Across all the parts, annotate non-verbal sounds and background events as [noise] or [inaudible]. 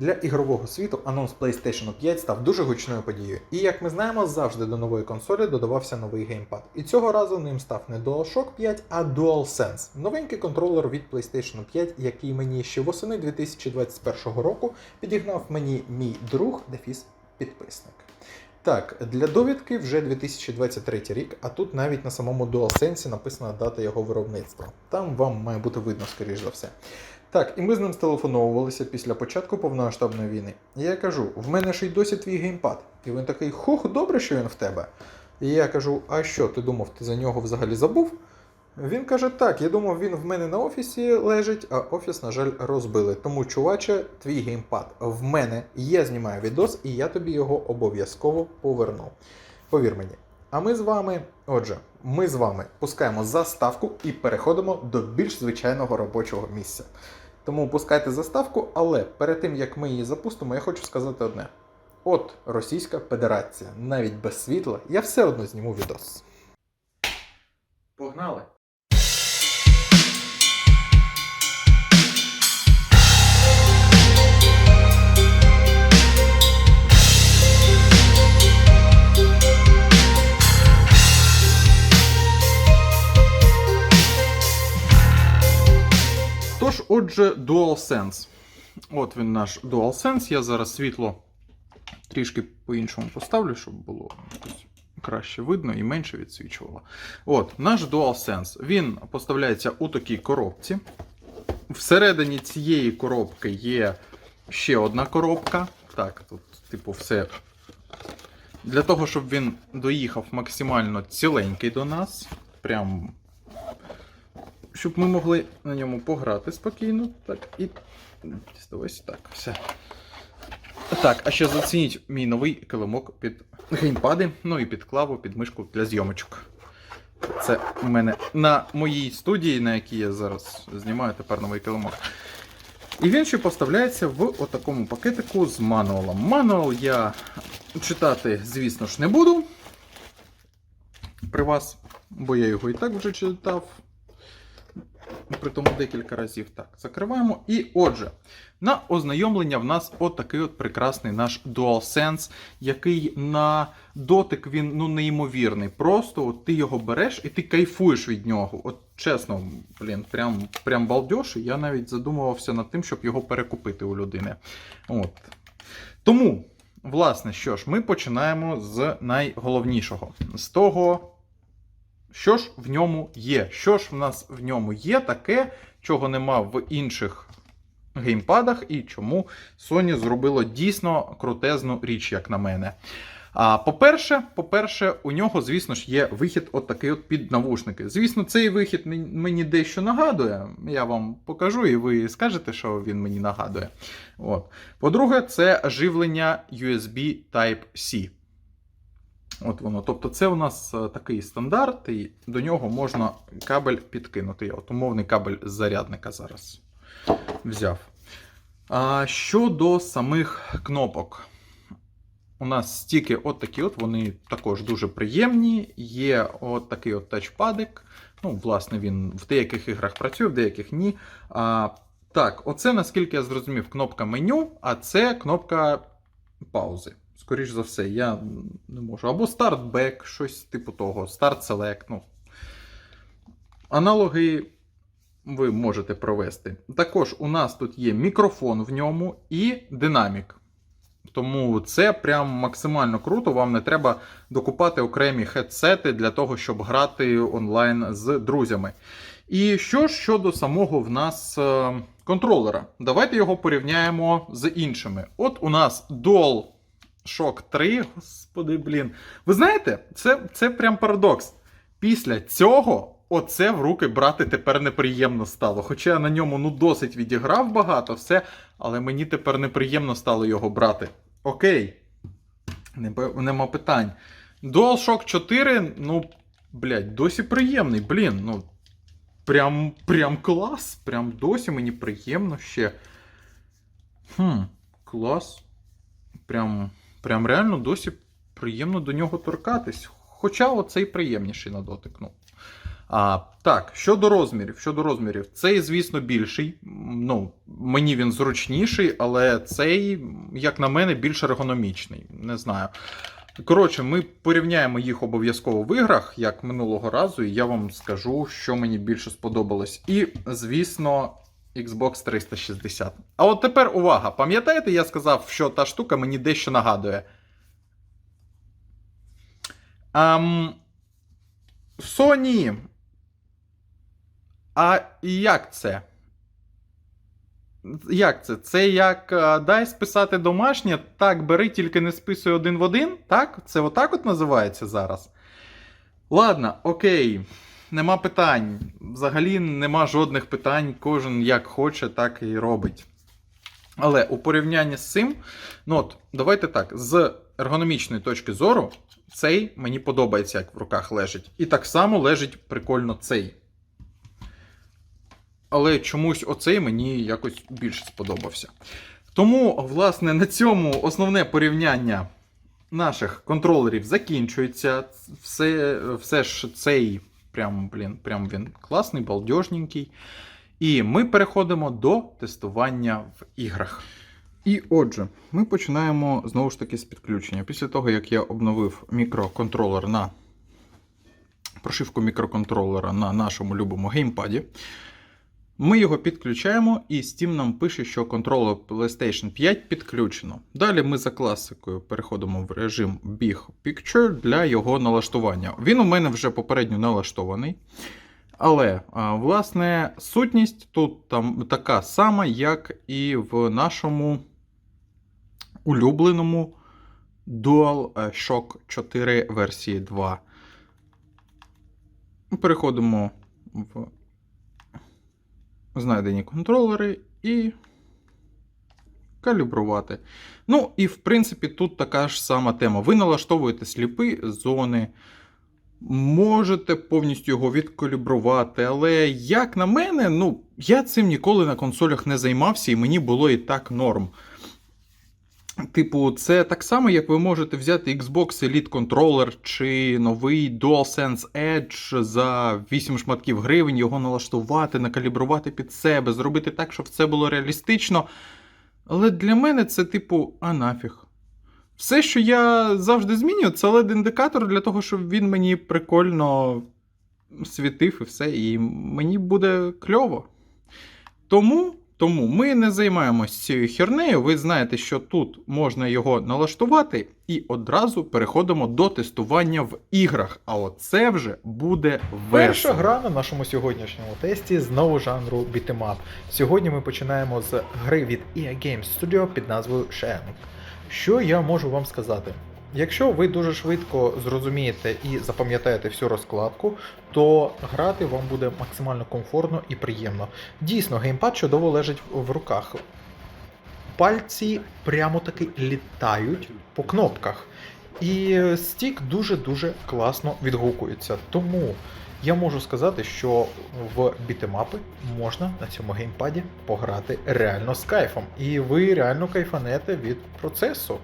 Для ігрового світу анонс PlayStation 5 став дуже гучною подією. І як ми знаємо, завжди до нової консолі додавався новий геймпад. І цього разу ним став не DualShock 5, а DualSense. Новенький контролер від PlayStation 5, який мені ще восени 2021 року підігнав мені мій друг Дефіс підписник. Так, для довідки вже 2023 рік, а тут навіть на самому DualSense написана дата його виробництва. Там вам має бути видно, скоріш за все. Так, і ми з ним стелефоновувалися після початку повномасштабної війни. Я кажу: в мене ж й досі твій геймпад. І він такий: хух, добре, що він в тебе. І я кажу: а що, ти думав, ти за нього взагалі забув? Він каже: так, я думав, він в мене на офісі лежить, а офіс, на жаль, розбили. Тому, чуваче, твій геймпад в мене. Я знімаю відос, і я тобі його обов'язково поверну. Повір мені. А ми з вами, отже, ми з вами пускаємо заставку і переходимо до більш звичайного робочого місця. Тому пускайте заставку, але перед тим як ми її запустимо, я хочу сказати одне: от Російська Федерація, навіть без світла, я все одно зніму відос. Погнали! DualSense. От він наш DualSense. Я зараз світло трішки по-іншому поставлю, щоб було краще видно і менше відсвічувало. От, наш DualSense. Він поставляється у такій коробці. Всередині цієї коробки є ще одна коробка. Так, тут, типу, все. Для того, щоб він доїхав максимально ціленький до нас. Прям щоб ми могли на ньому пограти спокійно. Так, і. Ось так, все. Так, а ще зацініть мій новий килимок під геймпади, ну і під клаву, під мишку для зйомочок. Це у мене на моїй студії, на якій я зараз знімаю тепер новий килимок. І він ще поставляється в отакому пакетику з мануалом. Мануал я читати, звісно ж, не буду при вас, бо я його і так вже читав. Притому декілька разів так закриваємо. І отже, на ознайомлення в нас отакий от прекрасний наш DualSense, який на дотик він ну неймовірний. Просто от ти його береш і ти кайфуєш від нього. От чесно, блін, прям, прям балдеж. Я навіть задумувався над тим, щоб його перекупити у людини. От. Тому, власне, що ж, ми починаємо з найголовнішого. З того. Що ж в ньому є? Що ж в нас в ньому є таке, чого нема в інших геймпадах, і чому Sony зробило дійсно крутезну річ, як на мене. А по-перше, по-перше, у нього, звісно ж, є вихід от такий от під навушники. Звісно, цей вихід мені дещо нагадує. Я вам покажу, і ви скажете, що він мені нагадує. От. По-друге, це живлення USB Type-C. От воно. Тобто, це у нас е, такий стандарт, і до нього можна кабель підкинути. Я от умовний кабель з зарядника зараз взяв. А щодо самих кнопок. У нас стіки от такі от, вони також дуже приємні. Є от такий от тачпадик. Ну, власне, він в деяких іграх працює, в деяких ні. А, так, оце, наскільки я зрозумів, кнопка меню, а це кнопка паузи. Скоріш за все, я не можу. Або Back, щось типу того, Select. Ну. Аналоги ви можете провести. Також у нас тут є мікрофон в ньому і динамік. Тому це прям максимально круто. Вам не треба докупати окремі хедсети для того, щоб грати онлайн з друзями. І що ж щодо самого в нас е, контролера? Давайте його порівняємо з іншими. От у нас Dual Shock 3, господи, блін. Ви знаєте, це, це прям парадокс. Після цього оце в руки брати тепер неприємно стало. Хоча я на ньому ну досить відіграв багато, все, але мені тепер неприємно стало його брати. Окей. Нема питань. DualShock 4, ну, блядь, досі приємний, блін, ну. Прям, прям клас. Прям досі мені приємно ще. Хм, клас. Прям, прям реально досі приємно до нього торкатись. Хоча оцей приємніший на дотик. Ну. А, так, щодо розмірів, щодо розмірів, цей, звісно, більший. Ну, мені він зручніший, але цей, як на мене, більш ергономічний. Не знаю. Коротше, ми порівняємо їх обов'язково в іграх, як минулого разу, і я вам скажу, що мені більше сподобалось. І, звісно, Xbox 360. А от тепер увага! Пам'ятаєте, я сказав, що та штука мені дещо нагадує. Ам... Sony. А як це? Як це? Це як дай списати домашнє, так, бери, тільки не списуй один в один? Так? Це отак от називається зараз? Ладно, окей. Нема питань. Взагалі нема жодних питань. Кожен як хоче, так і робить. Але у порівнянні з цим, ну от, давайте так, з ергономічної точки зору, цей мені подобається, як в руках лежить. І так само лежить прикольно цей. Але чомусь оцей мені якось більше сподобався. Тому, власне, на цьому основне порівняння наших контролерів закінчується. Все, все ж цей прям, блін, прям він класний, балдежненький. І ми переходимо до тестування в іграх. І отже, ми починаємо знову ж таки з підключення. Після того, як я обновив мікроконтролер на прошивку мікроконтролера на нашому любому геймпаді, ми його підключаємо, і Steam нам пише, що контролер PlayStation 5 підключено. Далі ми за класикою переходимо в режим Big Picture для його налаштування. Він у мене вже попередньо налаштований. Але, власне, сутність тут там така сама, як і в нашому улюбленому DualShock 4 версії 2. Переходимо в знайдені контролери і калібрувати. Ну, і в принципі, тут така ж сама тема. Ви налаштовуєте сліпі зони. Можете повністю його відкалібрувати, але як на мене, ну, я цим ніколи на консолях не займався, і мені було і так норм. Типу, це так само, як ви можете взяти Xbox Elite Controller чи новий DualSense Edge за 8 шматків гривень, його налаштувати, накалібрувати під себе, зробити так, щоб це було реалістично. Але для мене це, типу, а нафіг. Все, що я завжди змінюю, це LED-індикатор для того, щоб він мені прикольно світив і все, і мені буде кльово. Тому, тому ми не займаємось цією хернею. Ви знаєте, що тут можна його налаштувати, і одразу переходимо до тестування в іграх. А оце вже буде Перша гра на нашому сьогоднішньому тесті знову жанру бітемап. Сьогодні ми починаємо з гри від EA Games Studio під назвою Shen. Що я можу вам сказати? Якщо ви дуже швидко зрозумієте і запам'ятаєте всю розкладку, то грати вам буде максимально комфортно і приємно. Дійсно, геймпад чудово лежить в руках. Пальці прямо таки літають по кнопках. І стік дуже-дуже класно відгукується. Тому я можу сказати, що в бітемапи можна на цьому геймпаді пограти реально з кайфом. І ви реально кайфанете від процесу.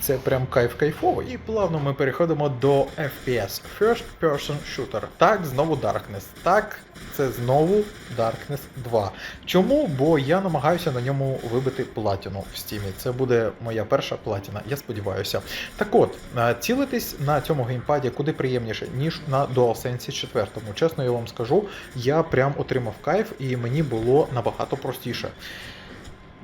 Це прям кайф кайфовий. І плавно ми переходимо до FPS First Person Shooter. Так, знову Darkness. Так, це знову Darkness 2. Чому? Бо я намагаюся на ньому вибити платіну в стімі. Це буде моя перша платіна, я сподіваюся. Так от, е, цілитись на цьому геймпаді куди приємніше, ніж на DualSense 4. Чесно, я вам скажу, я прям отримав кайф і мені було набагато простіше.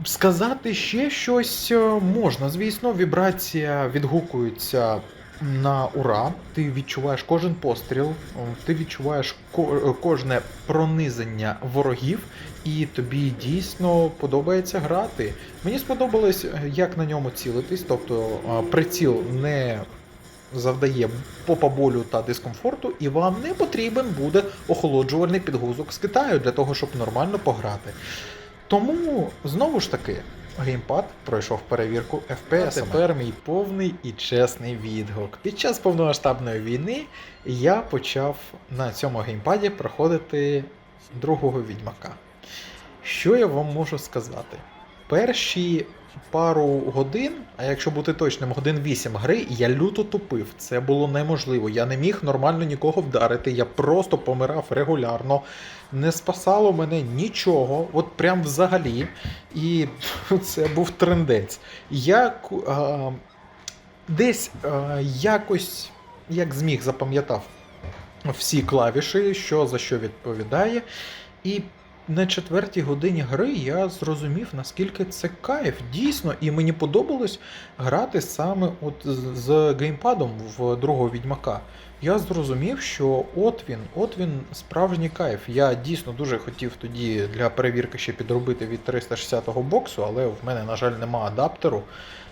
Сказати ще щось е, можна, звісно, вібрація відгукується на ура. Ти відчуваєш кожен постріл, ти відчуваєш е, кожне пронизання ворогів, і тобі дійсно подобається грати. Мені сподобалось, е, як на ньому цілитись, тобто е, приціл не завдає попа болю та дискомфорту, і вам не потрібен буде охолоджувальний підгузок з Китаю для того, щоб нормально пограти. Тому знову ж таки. Геймпад пройшов перевірку FPS. А тепер мій повний і чесний відгук. Під час повномасштабної війни я почав на цьому геймпаді проходити другого відьмака. Що я вам можу сказати? Перші пару годин, а якщо бути точним, годин 8 гри, я люто тупив. Це було неможливо. Я не міг нормально нікого вдарити. Я просто помирав регулярно. Не спасало мене нічого, от прям взагалі. І [laughs] це був трендець. Я а, десь а, якось, як зміг, запам'ятав всі клавіші, що за що відповідає. І на четвертій годині гри я зрозумів, наскільки це кайф, дійсно, і мені подобалось грати саме от з- геймпадом в другого відьмака. Я зрозумів, що от він, от він справжній кайф. Я дійсно дуже хотів тоді для перевірки ще підробити від 360-го боксу, але в мене, на жаль, нема адаптеру,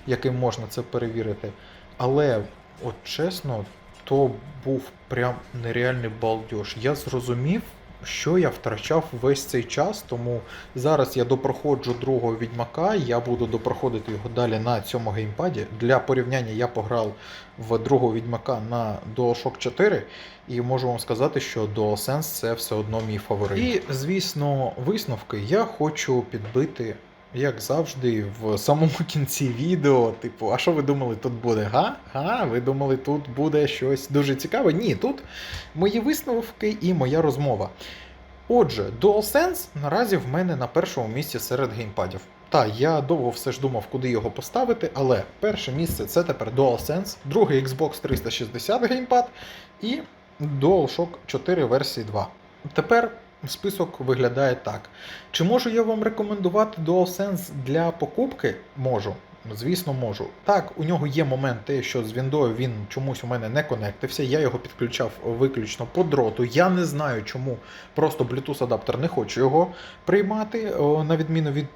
яким можна це перевірити. Але, от чесно, то був прям нереальний балдеж. Я зрозумів, що я втрачав весь цей час, тому зараз я допроходжу другого відьмака, я буду допроходити його далі на цьому геймпаді. Для порівняння я пограв в другого відьмака на DualShock 4, і можу вам сказати, що DualSense це все одно мій фаворит. І, звісно, висновки я хочу підбити. Як завжди, в самому [laughs] кінці відео, типу, а що ви думали, тут буде? Га? Га? Ви думали, тут буде щось дуже цікаве? Ні, тут мої висновки і моя розмова. Отже, DualSense наразі в мене на першому місці серед геймпадів. Та, я довго все ж думав, куди його поставити, але перше місце це тепер DualSense, другий Xbox 360 геймпад і DualShock 4 версії 2. Тепер список виглядає так. Чи можу я вам рекомендувати DualSense для покупки? Можу. Звісно, можу. Так, у нього є момент що з Віндою він чомусь у мене не конектився. Я його підключав виключно по дроту. Я не знаю, чому просто Bluetooth адаптер не хочу його приймати, на відміну від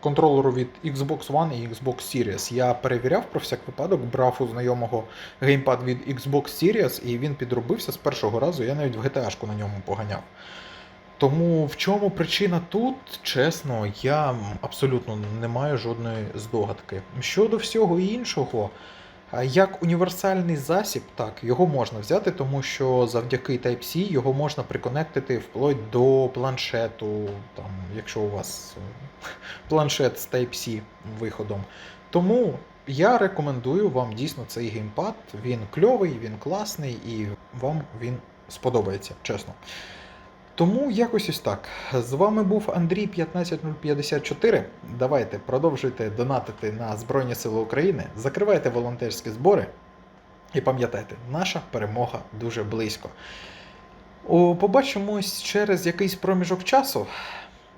контролеру від Xbox One і Xbox Series. Я перевіряв про всяк випадок, брав у знайомого геймпад від Xbox Series, і він підробився з першого разу. Я навіть в GTA-шку на ньому поганяв. Тому в чому причина тут, чесно, я абсолютно не маю жодної здогадки. Щодо всього іншого, як універсальний засіб, так, його можна взяти, тому що завдяки Type-C його можна приконектити вплоть до планшету, там, якщо у вас е, планшет з Type-C виходом. Тому я рекомендую вам дійсно цей геймпад. Він кльовий, він класний і вам він сподобається, чесно. Тому якось ось так. З вами був Андрій 15054. Давайте продовжуйте донатити на Збройні Сили України, закривайте волонтерські збори. І пам'ятайте, наша перемога дуже близько. О, побачимось через якийсь проміжок часу.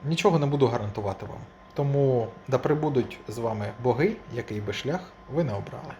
Нічого не буду гарантувати вам. Тому да прибудуть з вами боги, який би шлях ви не обрали.